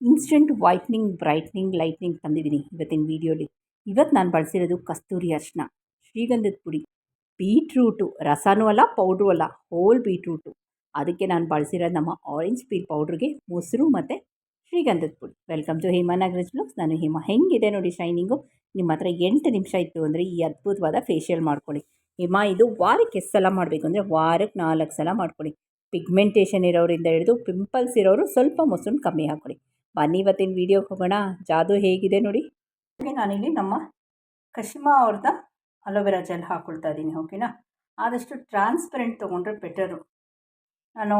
Instant whitening, brightening, lightning ತಂದಿದ್ದೀನಿ ಇವತ್ತಿನ ವೀಡಿಯೋಲಿ. ಇವತ್ತು ನಾನು ಬಳಸಿರೋದು ಕಸ್ತೂರಿ ಅರಿಶಿನ, ಶ್ರೀಗಂಧದ ಪುಡಿ. ಬೀಟ್ರೂಟು, ರಸನೂ ಅಲ್ಲ, ಪೌಡ್ರು ಅಲ್ಲ, ಹೋಲ್ ಬೀಟ್ರೂಟು. ಅದಕ್ಕೆ ನಾನು ಬಳಸಿರೋದು ನಮ್ಮ ಆರೆಂಜ್ ಪೀಲ್ ಪೌಡ್ರಿಗೆ ಮೊಸರು ಮತ್ತು ಶ್ರೀಗಂಧದ ಪುಡಿ. Welcome to Hema Nagaraj blogs ನಾನು ಹೇಮಾ. ಹೆಂಗಿದೆ ನೋಡಿ ಶೈನಿಂಗು ನಿಮ್ಮ ಹತ್ರ ಎಂಟು ನಿಮಿಷ ಇತ್ತು ಅಂದರೆ ಈ ಅದ್ಭುತವಾದ ಫೇಶಿಯಲ್ ಮಾಡ್ಕೊಳ್ಳಿ. ಹೇಮಾ, ಇದು ವಾರಕ್ಕೆ ಎಷ್ಟು ಸಲ ಮಾಡಬೇಕು ಅಂದರೆ ವಾರಕ್ಕೆ ನಾಲ್ಕು ಸಲ ಮಾಡ್ಕೊಳ್ಳಿ. ಪಿಗ್ಮೆಂಟೇಷನ್ ಇರೋರಿಂದ ಹಿಡಿದು ಪಿಂಪಲ್ಸ್ ಇರೋರು ಸ್ವಲ್ಪ ಮೊಸರು ಕಮ್ಮಿ ಹಾಕ್ಕೊಳ್ಳಿ. ಬನ್ನಿ ಇವತ್ತಿನ ವೀಡಿಯೋಗೆ ಹೋಗೋಣ. ಜಾದು ಹೇಗಿದೆ ನೋಡಿ. ಹಾಗೆ ನಾನಿಲ್ಲಿ ನಮ್ಮ ಕಶಿಮಾ ಅವ್ರದ್ದು ಅಲೋವೆರಾ ಜೆಲ್ ಹಾಕ್ಕೊಳ್ತಾ ಇದ್ದೀನಿ ಓಕೆನಾ ಆದಷ್ಟು ಟ್ರಾನ್ಸ್ಪರೆಂಟ್ ತೊಗೊಂಡ್ರೆ ಬೆಟರು ನಾನು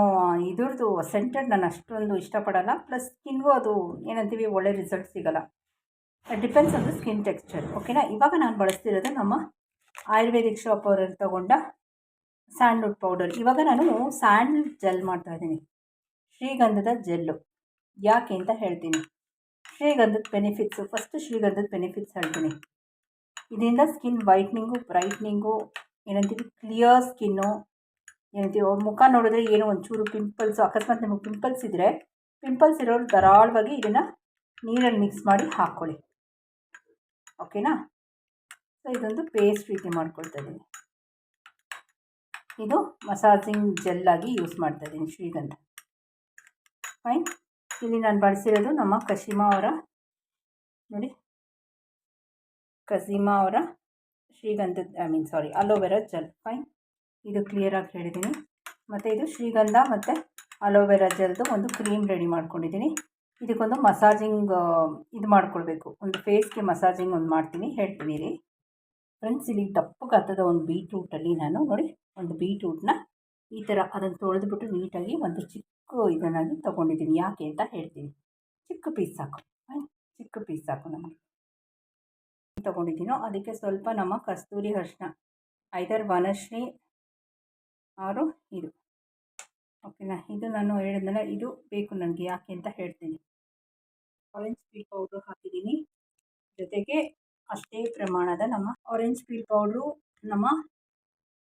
ಇದ್ರದ್ದು ಸೆಂಟರ್ ನಾನು ಅಷ್ಟೊಂದು ಇಷ್ಟಪಡಲ್ಲ. ಪ್ಲಸ್ ಸ್ಕಿನ್ಗೂ ಅದು ಏನಂತೀವಿ, ಒಳ್ಳೆ ರಿಸಲ್ಟ್ ಸಿಗೋಲ್ಲ. Depends on the skin texture ಓಕೆನಾ ಇವಾಗ ನಾನು ಬಳಸ್ತಿರೋದು ನಮ್ಮ ಆಯುರ್ವೇದಿಕ್ ಶಾಪ್ ಅವರಲ್ಲಿ ತೊಗೊಂಡ ಸ್ಯಾಂಡ್ವುಡ್ ಪೌಡರ್ ಇವಾಗ ನಾನು ಸ್ಯಾಂಡಲ್ ಜೆಲ್ ಮಾಡ್ತಾ ಇದ್ದೀನಿ. ಶ್ರೀಗಂಧದ ಜೆಲ್ಲು ಯಾಕೆ ಅಂತ ಹೇಳ್ತೀನಿ. ಶ್ರೀಗಂಧದ ಬೆನಿಫಿಟ್ಸು ಫಸ್ಟ್ ಶ್ರೀಗಂಧದ ಬೆನಿಫಿಟ್ಸ್ ಹೇಳ್ತೀನಿ. ಇದರಿಂದ ಸ್ಕಿನ್ ವೈಟ್ನಿಂಗು ಬ್ರೈಟ್ನಿಂಗು ಏನಂತೀವಿ ಕ್ಲಿಯರ್ ಸ್ಕಿನ್ನು ಏನಂತೀವಿ, ಅವ್ರ ಮುಖ ನೋಡಿದ್ರೆ ಏನೋ ಒಂಚೂರು ಪಿಂಪಲ್ಸು ಅಕಸ್ಮಾತ್ ನಿಮಗೆ ಪಿಂಪಲ್ಸ್ ಇದ್ದರೆ ಪಿಂಪಲ್ಸ್ ಇರೋರು ಧಾರಾಳವಾಗಿ ಇದನ್ನು ನೀರಲ್ಲಿ ಮಿಕ್ಸ್ ಮಾಡಿ ಹಾಕ್ಕೊಳ್ಳಿ ಓಕೆನಾ ಸೊ ಇದೊಂದು ಪೇಸ್ಟ್ ರೀತಿ ಮಾಡ್ಕೊಳ್ತಾ ಇದ್ದೀನಿ. ಇದು ಮಸಾಜಿಂಗ್ ಜೆಲ್ಲಾಗಿ ಯೂಸ್ ಮಾಡ್ತಾ ಇದ್ದೀನಿ ಶ್ರೀಗಂಧ. ಫೈನ್ ಇಲ್ಲಿ ನಾನು ಬಳಸಿರೋದು ನಮ್ಮ ಕಸಿಮಾ ಅವರ. ನೋಡಿ. ಕಸೀಮಾ ಅವರ ಶ್ರೀಗಂಧದ I mean sorry, aloe vera gel. Fine. ಇದು ಕ್ಲಿಯರಾಗಿ ಹೇಳಿದ್ದೀನಿ ಮತ್ತು ಇದು ಶ್ರೀಗಂಧ ಮತ್ತು ಅಲೋವೆರಾ ಜೆಲ್ದು ಒಂದು ಕ್ರೀಮ್ ರೆಡಿ ಮಾಡ್ಕೊಂಡಿದ್ದೀನಿ ಇದಕ್ಕೊಂದು ಮಸಾಜಿಂಗ್ ಇದು ಮಾಡ್ಕೊಳ್ಬೇಕು. ಒಂದು ಫೇಸ್ಗೆ ಮಸಾಜಿಂಗ್ ಒಂದು ಮಾಡ್ತೀನಿ. ಹೇಳ್ತೀನಿ ರೀ. ಫ್ರೆಂಡ್ಸ್, ಇಲ್ಲಿ ದಪ್ಪಗಾತದ ಒಂದು ಬೀಟ್ರೂಟಲ್ಲಿ ನಾನು ನೋಡಿ ಒಂದು ಬೀಟ್ರೂಟ್ನ ಈ ಥರ ಅದನ್ನು ತೊಳೆದುಬಿಟ್ಟು ನೀಟಾಗಿ ಒಂದು ಚಿಕ್ಕ ಇದನ್ನಾಗಿ ತೊಗೊಂಡಿದ್ದೀನಿ. ಯಾಕೆ ಅಂತ ಹೇಳ್ತೀನಿ. ಚಿಕ್ಕ ಪೀಸ್ ಸಾಕು. ಚಿಕ್ಕ ಪೀಸ್ ಸಾಕು ನಮಗೆ. ತೊಗೊಂಡಿದ್ದೀನೋ ಅದಕ್ಕೆ ಸ್ವಲ್ಪ ನಮ್ಮ ಕಸ್ತೂರಿ ಅರ್ಶಿನ, ಐದರ್ ವನಶ್ರೀ ಆರು ಇದು. ಓಕೆನಾ? ಇದು ನಾನು ಹೇಳಿದ್ನಲ್ಲ, ಇದು ಬೇಕು ನನಗೆ ಯಾಕೆ ಅಂತ ಹೇಳ್ತೀನಿ. ಆರೆಂಜ್ ಪೀಲ್ ಪೌಡ್ರು ಹಾಕಿದ್ದೀನಿ. ಜೊತೆಗೆ ಅಷ್ಟೇ ಪ್ರಮಾಣದ ನಮ್ಮ ಆರೆಂಜ್ ಪೀಲ್ ಪೌಡ್ರು ನಮ್ಮ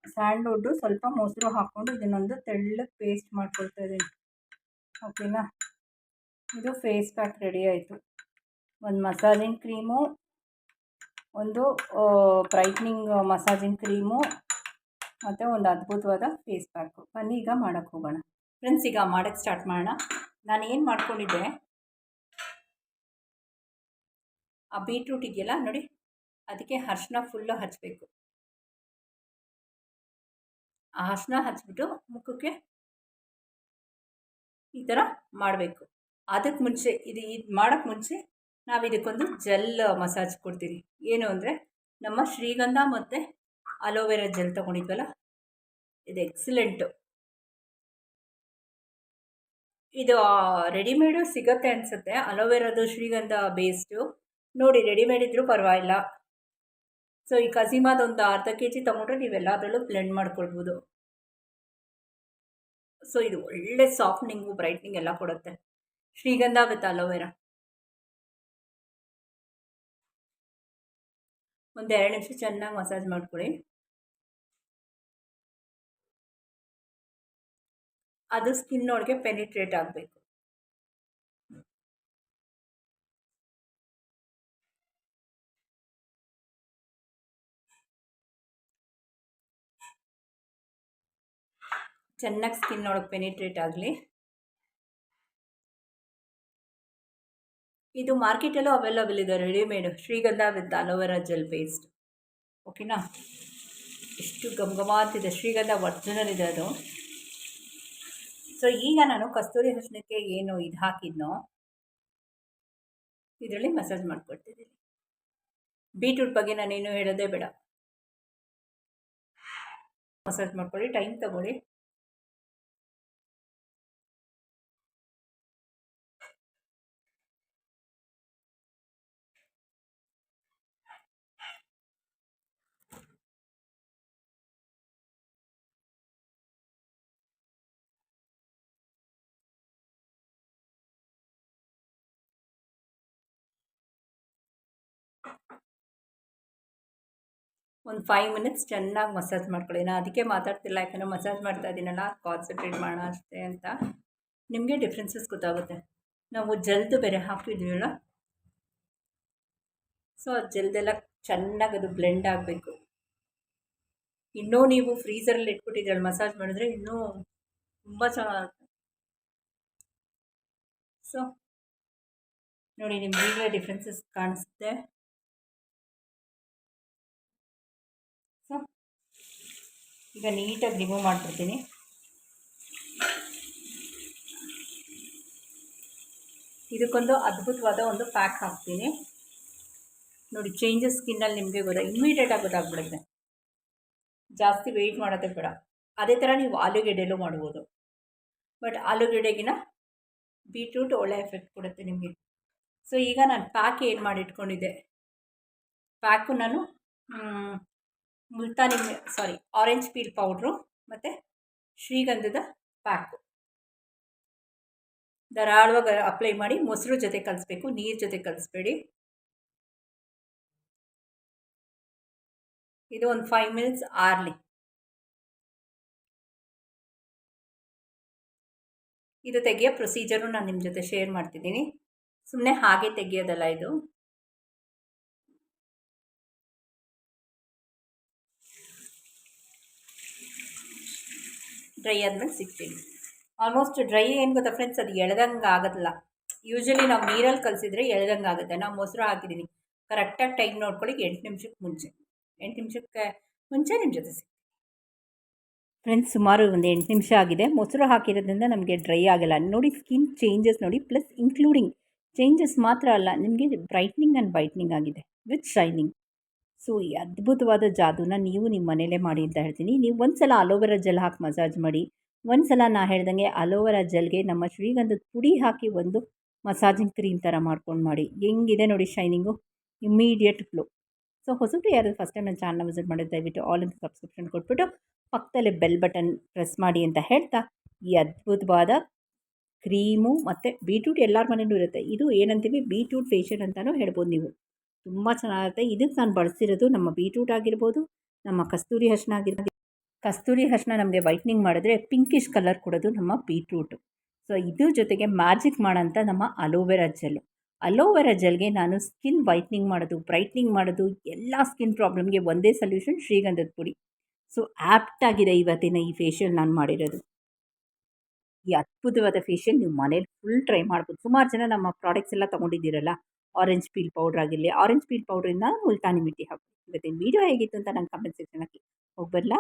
ಸ್ಯಾಂಡ್ವುಡ್ಡು ಸ್ವಲ್ಪ ಮೊಸರು ಹಾಕ್ಕೊಂಡು ಇದನ್ನೊಂದು ತೆಳ್ಳಗೆ ಪೇಸ್ಟ್ ಮಾಡ್ಕೊಳ್ತಾ ಇದ್ದೀನಿ. ಓಕೆನಾ? ಇದು ಫೇಸ್ ಪ್ಯಾಕ್ ರೆಡಿ ಆಯಿತು. ಒಂದು ಮಸಾಜಿಂಗ್ ಕ್ರೀಮು, ಒಂದು ಬ್ರೈಟ್ನಿಂಗ್ ಮಸಾಜಿಂಗ್ ಕ್ರೀಮು, ಮತ್ತು ಒಂದು ಅದ್ಭುತವಾದ ಫೇಸ್ ಪ್ಯಾಕು. ಬನ್ನಿ, ಈಗ ಮಾಡೋಕ್ಕೆ ಹೋಗೋಣ. ಫ್ರೆಂಡ್ಸ್, ಈಗ ಮಾಡೋಕ್ಕೆ ಸ್ಟಾರ್ಟ್ ಮಾಡೋಣ. ನಾನು ಏನು ಮಾಡ್ಕೊಂಡಿದ್ದೆ? ಆ ಬೀಟ್ರೂಟ್ ಇದೆಯಲ್ಲ ನೋಡಿ, ಅದಕ್ಕೆ ಅರ್ಶಿನ ಫುಲ್ಲು ಹಚ್ಚಬೇಕು ಆ ಹಸನ ಮುಖಕ್ಕೆ ಈ ಥರ ಮಾಡಬೇಕು. ಅದಕ್ಕೆ ಮುಂಚೆ ಇದು ಇದು ಮಾಡೋಕ್ಕೆ ಮುಂಚೆ ನಾವು ಇದಕ್ಕೊಂದು ಜೆಲ್ ಮಸಾಜ್ ಕೊಡ್ತೀವಿ. ಏನು ಅಂದರೆ ನಮ್ಮ ಶ್ರೀಗಂಧ ಮತ್ತು ಅಲೋವೆರಾ ಜೆಲ್ ತೊಗೊಂಡಿದ್ವಲ್ಲ, ಇದು ಎಕ್ಸಲೆಂಟು. ಇದು ರೆಡಿಮೇಡು ಸಿಗತ್ತೆ ಅನಿಸುತ್ತೆ. ಅಲೋವೆರಾದು ಶ್ರೀಗಂಧ ಬೇಸ್ಡು. ನೋಡಿ ರೆಡಿಮೇಡ್ ಇದ್ದರೂ ಪರವಾಗಿಲ್ಲ. ಸೊ ಈ ಕಸಿಮಾದೊಂದು ಅರ್ಧ ಕೆ ಜಿ ತೊಗೊಂಡ್ರೆ ನೀವೆಲ್ಲದರಲ್ಲೂ ಬ್ಲೆಂಡ್ ಮಾಡ್ಕೊಳ್ಬೋದು. ಸೊ ಇದು ಒಳ್ಳೆ ಸಾಫ್ಟ್ನಿಂಗು ಬ್ರೈಟ್ನಿಂಗ್ ಎಲ್ಲ ಕೊಡುತ್ತೆ. ಶ್ರೀಗಂಧ ವಿತ್ ಅಲೋವೆರಾ ಒಂದು ಎರಡು ನಿಮಿಷ ಚೆನ್ನಾಗಿ ಮಸಾಜ್ ಮಾಡ್ಕೊಳ್ಳಿ ಅದು ಸ್ಕಿನ್ ಒಳಗೆ ಪೆನಿಟ್ರೇಟ್ ಆಗಬೇಕು. ಚೆನ್ನಾಗಿ ಸ್ಕಿನ್ ಒಳಗೆ ಪೆನಿಟ್ರೇಟ್ ಆಗಲಿ. ಇದು ಮಾರ್ಕೆಟಲ್ಲೂ ಅವೈಲಬಲ್ ಇದೆ ರೆಡಿಮೇಡ್ ಶ್ರೀಗಂಧ with aloe vera gel paste ಓಕೆನಾ ಎಷ್ಟು ಘಮ ಅಂತಿದೆ ಶ್ರೀಗಂಧ ಒರ್ಜಿನಲ್ ಇದೆ ಅದು. ಸೊ ಈಗ ನಾನು ಕಸ್ತೂರಿ ಹಸನಕ್ಕೆ ಏನು ಇದು ಹಾಕಿದ್ನೋ, ಇದರಲ್ಲಿ ಮಸಾಜ್ ಮಾಡಿಕೊಡ್ತಿದ್ದೀನಿ. ಬೀಟ್ರೂಟ್ ಬಗ್ಗೆ ನಾನೇನು ಹೇಳೋದೇ ಬೇಡ. ಮಸಾಜ್ ಮಾಡ್ಕೊಳ್ಳಿ ಟೈಮ್ ತಗೊಳ್ಳಿ. ಒಂದು ಫೈವ್ ಮಿನಿಟ್ಸ್ ಚೆನ್ನಾಗಿ ಮಸಾಜ್ ಮಾಡ್ಕೊಳ್ಳಿ. ನಾನು ಅದಕ್ಕೆ ಮಾತಾಡ್ತಿಲ್ಲ, ಯಾಕಂದರೆ ಮಸಾಜ್ ಮಾಡ್ತಾ ಇದ್ದೀನಲ್ಲ ಕಾನ್ಸಂಟ್ರೇಟ್ ಮಾಡೋಣ ಅಷ್ಟೇ ಅಂತ. ನಿಮಗೆ ಡಿಫ್ರೆನ್ಸಸ್ ಗೊತ್ತಾಗುತ್ತೆ. ನಾವು ಜಲ್ದು ಬೇರೆ ಹಾಕಿದ್ವಲ್ಲ. ಸೊ ಅದು ಜಲ್ದೆಲ್ಲ ಚೆನ್ನಾಗಿ ಅದು ಬ್ಲೆಂಡ್ ಆಗಬೇಕು. ಇನ್ನೂ ನೀವು ಫ್ರೀಸರಲ್ಲಿ ಇಟ್ಬಿಟ್ಟಿದ್ರಲ್ಲಿ ಮಸಾಜ್ ಮಾಡಿದ್ರೆ ಇನ್ನೂ ತುಂಬ ಚೆನ್ನಾಗುತ್ತೆ. ಸೊ ನೋಡಿ ನಿಮ್ಗೆ ಈಗಲೇ ಡಿಫ್ರೆನ್ಸಸ್ ಕಾಣಿಸುತ್ತೆ ಸೊ ಈಗ ನೀಟಾಗಿ ರಿಮೂವ್ ಮಾಡಿಬಿಡ್ತೀನಿ. ಇದಕ್ಕೊಂದು ಅದ್ಭುತವಾದ ಒಂದು ಪ್ಯಾಕ್ ಹಾಕ್ತೀನಿ. ನೋಡಿ ಚೇಂಜಸ್ ಸ್ಕಿನ್ನಲ್ಲಿ ನಿಮಗೆ ಗೊತ್ತಾ ಇಮ್ಮಿಡಿಯೇಟಾಗಿ ಗೊತ್ತಾಗ್ಬಿಡುತ್ತೆ. ಜಾಸ್ತಿ ವೆಯ್ಟ್ ಮಾಡೋದೇ ಬೇಡ. ಅದೇ ಥರ ನೀವು ಆಲೂಗೆಡ್ಡೆಲೂ ಮಾಡ್ಬೋದು. ಬಟ್ ಆಲೂಗೆಡ್ಡೆಗಿನ ಬೀಟ್ರೂಟ್ ಒಳ್ಳೆ ಎಫೆಕ್ಟ್ ಕೊಡುತ್ತೆ ನಿಮಗೆ. ಸೊ ಈಗ ನಾನು ಪ್ಯಾಕ್ ಏನು ಮಾಡಿಟ್ಕೊಂಡಿದ್ದೆ? ಪ್ಯಾಕು ನಾನು Multani sorry orange peel powder ಮತ್ತು ಶ್ರೀಗಂಧದ ಪ್ಯಾಕು ಧಾರಾಳವಾಗಿ ಅಪ್ಲೈ ಮಾಡಿ ಮೊಸರು ಜೊತೆ ಕಲಿಸ್ಬೇಕು, ನೀರು ಜೊತೆ ಕಲಿಸ್ಬೇಡಿ. ಇದು ಒಂದು ಫೈವ್ ಮಿನಿಟ್ಸ್ ಆರ್ಲಿ. ಇದು ತೆಗೆಯೋ ಪ್ರೊಸೀಜರು ನಾನು ನಿಮ್ಮ ಜೊತೆ ಶೇರ್ ಮಾಡ್ತಿದ್ದೀನಿ. ಸುಮ್ಮನೆ ಹಾಗೆ ತೆಗೆಯೋದಲ್ಲ ಇದು. ಡ್ರೈ ಆದಮೇಲೆ ಸಿಕ್ತೀನಿ ಆಲ್ಮೋಸ್ಟ್ ಡ್ರೈ ಏನು ಗೊತ್ತಾ ಫ್ರೆಂಡ್ಸ್ ಅದು ಎಳ್ದಂಗೆ ಆಗೋದಿಲ್ಲ ಯೂಶ್ವಲಿ ನಾವು ನೀರಲ್ಲಿ ಕಲಿಸಿದ್ರೆ ಎಳ್ದಂಗೆ ಆಗುತ್ತೆ. ನಾವು ಮೊಸರು ಹಾಕಿದ್ದೀನಿ ಕರೆಕ್ಟಾಗಿ ಟೈಮ್ ನೋಡ್ಕೊಳ್ಳಿ, ಎಂಟು ನಿಮಿಷಕ್ಕೆ ಮುಂಚೆ. ಎಂಟು ನಿಮಿಷಕ್ಕೆ ಮುಂಚೆ ನಿಮ್ಮ ಜೊತೆ ಸಿಗ್ತೀನಿ. ಫ್ರೆಂಡ್ಸ್ ಸುಮಾರು ಒಂದು ಎಂಟು ನಿಮಿಷ ಆಗಿದೆ. ಮೊಸರು ಹಾಕಿರೋದ್ರಿಂದ ನಮಗೆ ಡ್ರೈ ಆಗಲ್ಲ. ನೋಡಿ ಸ್ಕಿನ್ ಚೇಂಜಸ್ ನೋಡಿ ಪ್ಲಸ್ ಇನ್ಕ್ಲೂಡಿಂಗ್ ಚೇಂಜಸ್ ಮಾತ್ರ ಅಲ್ಲ, ನಿಮಗೆ ಬ್ರೈಟ್ನಿಂಗ್ ಆ್ಯಂಡ್ ವೈಟ್ನಿಂಗ್ ಆಗಿದೆ ವಿತ್ ಶೈನಿಂಗ್ ಸೊ, ಈ ಅದ್ಭುತವಾದ ಜಾದೂನ ನೀವು ನಿಮ್ಮ ಮನೇಲೇ ಮಾಡಿ ಅಂತ ಹೇಳ್ತೀನಿ. ನೀವು ಒಂದು ಸಲ ಅಲೋವೆರಾ ಜೆಲ್ ಹಾಕಿ ಮಸಾಜ್ ಮಾಡಿ. ಒಂದು ಸಲ ನಾ ಹೇಳ್ದಂಗೆ ಅಲೋವೆರಾ ಜೆಲ್ಗೆ ನಮ್ಮ ಶ್ರೀಗಂಧದ ಪುಡಿ ಹಾಕಿ ಒಂದು ಮಸಾಜಿಂಗ್ ಕ್ರೀಮ್ ಥರ ಮಾಡ್ಕೊಂಡು ಮಾಡಿ. ಹೆಂಗಿದೆ ನೋಡಿ ಶೈನಿಂಗು. Immediate flow. ಸೊ ಹೊಸಬ್ರು ಯಾರು ಫಸ್ಟ್ ಟೈಮ್ ನನ್ನ ಚಾನಲ್ ವಿಸಿಟ್ ಮಾಡಿದ್ರೆ ದಯವಿಟ್ಟು ಆಲ್ ಅಂತ ಸಬ್ಸ್ಕ್ರಿಪ್ಷನ್ ಕೊಟ್ಬಿಟ್ಟು ಪಕ್ಕದಲ್ಲೇ ಬೆಲ್ ಬಟನ್ ಪ್ರೆಸ್ ಮಾಡಿ ಅಂತ ಹೇಳ್ತಾ, ಈ ಅದ್ಭುತವಾದ ಕ್ರೀಮು ಮತ್ತು ಬೀಟ್ರೂಟ್ ಎಲ್ಲರ ಮನೇಲೂ ಇರುತ್ತೆ. ಇದು ಏನಂತೀವಿ? ಬೀಟ್ರೂಟ್ ಫೇಶಿಯಲ್ ಅಂತಲೂ ಹೇಳ್ಬೋದು ನೀವು. ತುಂಬ ಚೆನ್ನಾಗಿರುತ್ತೆ ಇದಕ್ಕೆ ನಾನು ಬಳಸಿರೋದು ನಮ್ಮ ಬೀಟ್ರೂಟ್ ಆಗಿರ್ಬೋದು, ನಮ್ಮ ಕಸ್ತೂರಿ ಹಸ್ನ ಆಗಿರ್ಬೋದು. ಕಸ್ತೂರಿ ಹಸ್ನ ನಮಗೆ ವೈಟ್ನಿಂಗ್ ಮಾಡಿದ್ರೆ ಪಿಂಕಿಶ್ ಕಲರ್ ಕೊಡೋದು ನಮ್ಮ ಬೀಟ್ರೂಟು. ಸೊ, ಇದ್ರ ಜೊತೆಗೆ ಮ್ಯಾಜಿಕ್ ಮಾಡೋಂಥ ನಮ್ಮ ಅಲೋವೆರಾ ಜೆಲ್. ಅಲೋವೆರಾ ಜೆಲ್ಗೆ ನಾನು ಸ್ಕಿನ್ ವೈಟ್ನಿಂಗ್ ಮಾಡೋದು, ಬ್ರೈಟ್ನಿಂಗ್ ಮಾಡೋದು, ಎಲ್ಲ ಸ್ಕಿನ್ ಪ್ರಾಬ್ಲಮ್ಗೆ ಒಂದೇ ಸೊಲ್ಯೂಷನ್ ಶ್ರೀಗಂಧದ ಪುಡಿ. ಸೊ ಆ್ಯಪ್ಟ್ ಆಗಿದೆ ಇವತ್ತಿನ ಈ ಫೇಶಿಯಲ್ ನಾನು ಮಾಡಿರೋದು. ಈ ಅದ್ಭುತವಾದ ಫೇಶಿಯಲ್ ನೀವು ಮನೇಲಿ ಫುಲ್ ಟ್ರೈ ಮಾಡ್ಬೋದು. ಸುಮಾರು ಜನ ನಮ್ಮ ಪ್ರಾಡಕ್ಟ್ಸ್ ಎಲ್ಲ ತೊಗೊಂಡಿದ್ದೀರಲ್ಲ ಆರೆಂಜ್ ಪೀಲ್ ಪೌಡ್ರ್ ಆಗಿರಲಿ ಆರೆಂಜ್ ಪೀಲ್ ಪೌಡ್ರಿಂದ ಮುಲ್ತಾನಿ ಮಿಟ್ಟಿ ಹಾಕಿ ಇವತ್ತಿನ ವೀಡಿಯೋ ಹೇಗಿತ್ತು ಅಂತ ನಂಗೆ ಕಮೆಂಟ್ ಸೆಕ್ಷನ್ ಹಾಕಿ ಹೋಗ್ಬರಲ್ಲ